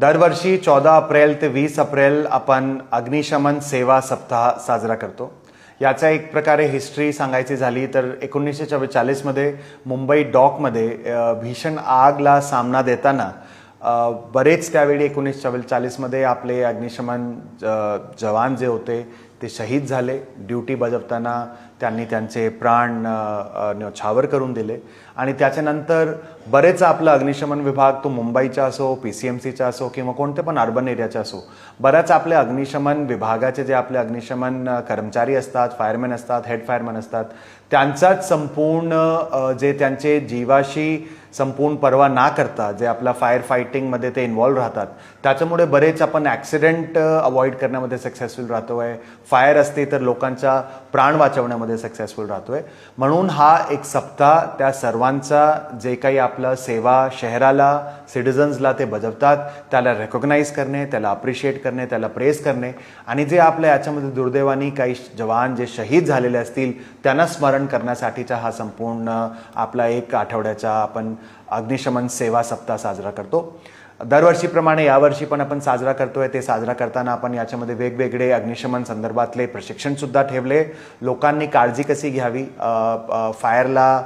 दरवर्षी चौदा अप्रैल ते वीस अप्रैल आपण अग्निशमन सेवा सप्ताह साजरा करतो. याचा एक प्रकारे हिस्ट्री सांगायची झाली तर एकोणीसशे चव्वेचाळीसमध्ये मुंबई डॉकमध्ये भीषण आगला सामना देताना बरेच त्यावेळी एकोणीसशे चव्वेचाळीसमध्ये आपले अग्निशमन ज- जवान जे होते ते शहीद झाले. ड्युटी बजावताना त्यांनी त्यांचे प्राण छावर करून दिले. आणि त्याच्यानंतर बरेच आपला अग्निशमन विभाग तो मुंबईचा असो पी सी एम सीचा असो किंवा कोणते पण अर्बन एरियाचा असो बऱ्याच आपल्या अग्निशमन विभागाचे जे आपले अग्निशमन कर्मचारी असतात फायरमॅन असतात हेड फायरमॅन असतात त्यांचाच संपूर्ण जे त्यांचे जीवाशी संपूर्ण पर्वा ना करता जे आपल्या फायर फायटिंगमध्ये ते इन्व्हॉल्व राहतात त्याच्यामुळे बरेच आपण ॲक्सिडेंट अवॉइड करण्यामध्ये सक्सेसफुल राहतो आहे फायर असते तर लोकांचा प्राण वाचवण्यामध्ये सक्सेसफुल राहतो आहे म्हणून हा एक सप्ताह त्या सर्वांचा जे काही आपलं सेवा शहराला सिटिझन्सला ते बजावतात त्याला रेकॉग्नाईज करणे त्याला अप्रिशिएट करणे त्याला प्रेस करणे. आणि जे आपल्या याच्यामध्ये दुर्दैवानी काही जवान जे शहीद झालेले असतील त्यांना स्मरण करण्यासाठीचा हा संपूर्ण आपला एक आठवड्याचा आपण अग्निशमन सेवा सप्ताह साजरा करतो. दरवर्षीप्रमाणे यावर्षी पण आपण साजरा करतोय. ते साजरा करताना आपण याच्यामध्ये वेगवेगळे अग्निशमन संदर्भातले प्रशिक्षण सुद्धा ठेवले. लोकांनी काळजी कशी घ्यावी? फायरला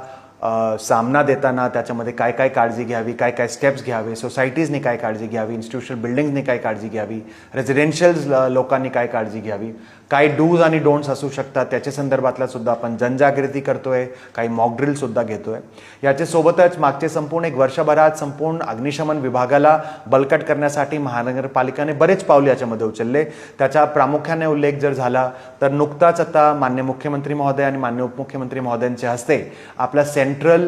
सामना देताना त्याच्यामध्ये काय काय काळजी घ्यावी काय काय स्टेप्स घ्यावे सोसायटीजनी काय काळजी घ्यावी इन्स्टिट्यूशनल बिल्डिंग्सनी काय काळजी घ्यावी रेझिडेन्शियल लोकांनी काय काळजी घ्यावी काय डूज आणि डोंट्स असू शकतात त्याच्या संदर्भातला सुद्धा आपण जनजागृती करतोय काही मॉकड्रिल सुद्धा घेतोय. याच्यासोबतच मागचे संपूर्ण एक वर्षभरात संपूर्ण अग्निशमन विभागाला बलकट करण्यासाठी महानगरपालिकेने बरेच पावले याच्यामध्ये उचलले. त्याचा प्रामुख्याने उल्लेख जर झाला तर नुकताच आता मान्य मुख्यमंत्री महोदय आणि मान्य उपमुख्यमंत्री महोदयांच्या हस्ते आपला सेंट सेंट्रल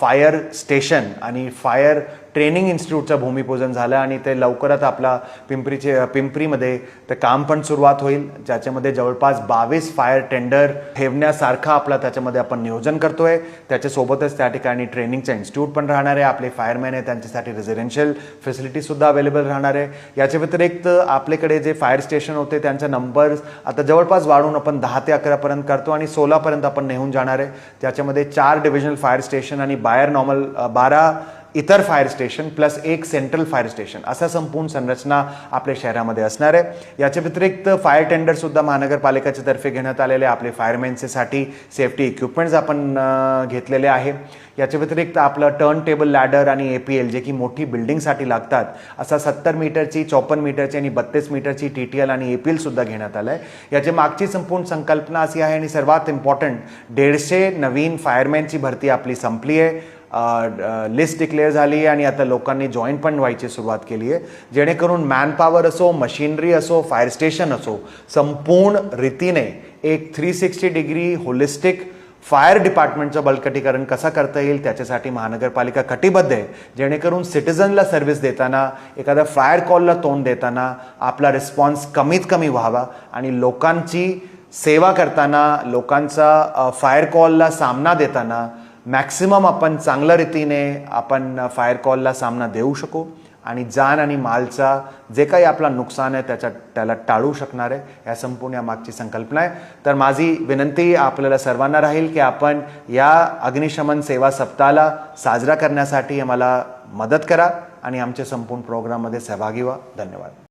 फायर स्टेशन आणि फायर ट्रेनिंग इन्स्टिट्यूटचं भूमिपूजन झालं आणि ते लवकरच आपला पिंपरीचे पिंपरीमध्ये ते काम पण सुरुवात होईल ज्याच्यामध्ये जवळपास बावीस फायर टेंडर ठेवण्यासारखा आपला त्याच्यामध्ये आपण नियोजन करतोय. त्याच्यासोबतच त्या ठिकाणी ट्रेनिंगचं इन्स्टिट्यूट पण राहणार आहे. आपले फायरमॅन आहे त्यांच्यासाठी रिझिडेन्शियल फॅसिलिटीसुद्धा अवेलेबल राहणार आहे. याच्या व्यतिरिक्त आपल्याकडे जे फायर स्टेशन होते त्यांचे नंबर्स आता जवळपास वाढून आपण दहा ते अकरापर्यंत करतो आणि सोळापर्यंत आपण नेहून जाणार आहे. त्याच्यामध्ये चार डिव्हिजनल फायर स्टेशन आणि बाहेर नॉर्मल बारा इतर फायर स्टेशन प्लस एक सेंट्रल फायर स्टेशन असा संपूर्ण संरचना आपल्या शहरामध्ये असणार आहे. याच्या व्यतिरिक्त फायर टेंडर सुद्धा महानगरपालिकेच्या तर्फे घेण्यात आलेले आपले फायरमॅनसाठी सेफ्टी इक्विपमेंट्स आपण घेतलेले आहे. याच्या व्यतिरिक्त आपलं टर्न टेबल लॅडर आणि ए पी एल जे की मोठी बिल्डिंगसाठी लागतात असा सत्तर मीटरची चौपन्न मीटरची आणि बत्तीस मीटरची टी टी एल आणि ए पी एल सुद्धा घेण्यात आलं आहे याची मागची संपूर्ण संकल्पना अशी आहे आणि सर्वात इम्पॉर्टंट दीडशे नवीन फायरमॅनची भरती आपली संपली आहे. लिस्ट डिक्लेअर झाली आणि आता लोकांनी जॉईन पण व्हायची सुरुवात केली आहे. जेणेकरून मॅनपॉवर असो मशिनरी असो फायर स्टेशन असो संपूर्ण रीतीने एक three sixty degree holistic fire डिपार्टमेंटचं बळकटीकरण कसं करता येईल त्याच्यासाठी महानगरपालिका कटिबद्ध आहे. जेणेकरून सिटिझनला सर्व्हिस देताना एखाद्या फायर कॉलला तोंड देताना आपला रिस्पॉन्स कमीत कमी व्हावा आणि लोकांची सेवा करताना लोकांचा फायर कॉलला सामना देताना मॅक्सिमम आपण चांगल्या रीतीने आपण फायर कॉलला सामना देऊ शकू आणि जान आणि मालचा जे काही आपला नुकसान आहे त्याच्या त्याला टाळू शकणार आहे या संपूर्ण या मागची संकल्पना आहे. तर माझी विनंती आपल्याला सर्वांना राहील की आपण या अग्निशमन सेवा सप्ताहाला साजरा करण्यासाठी आम्हाला मदत करा आणि आमच्या संपूर्ण प्रोग्राममध्ये सहभागी व्हा. धन्यवाद.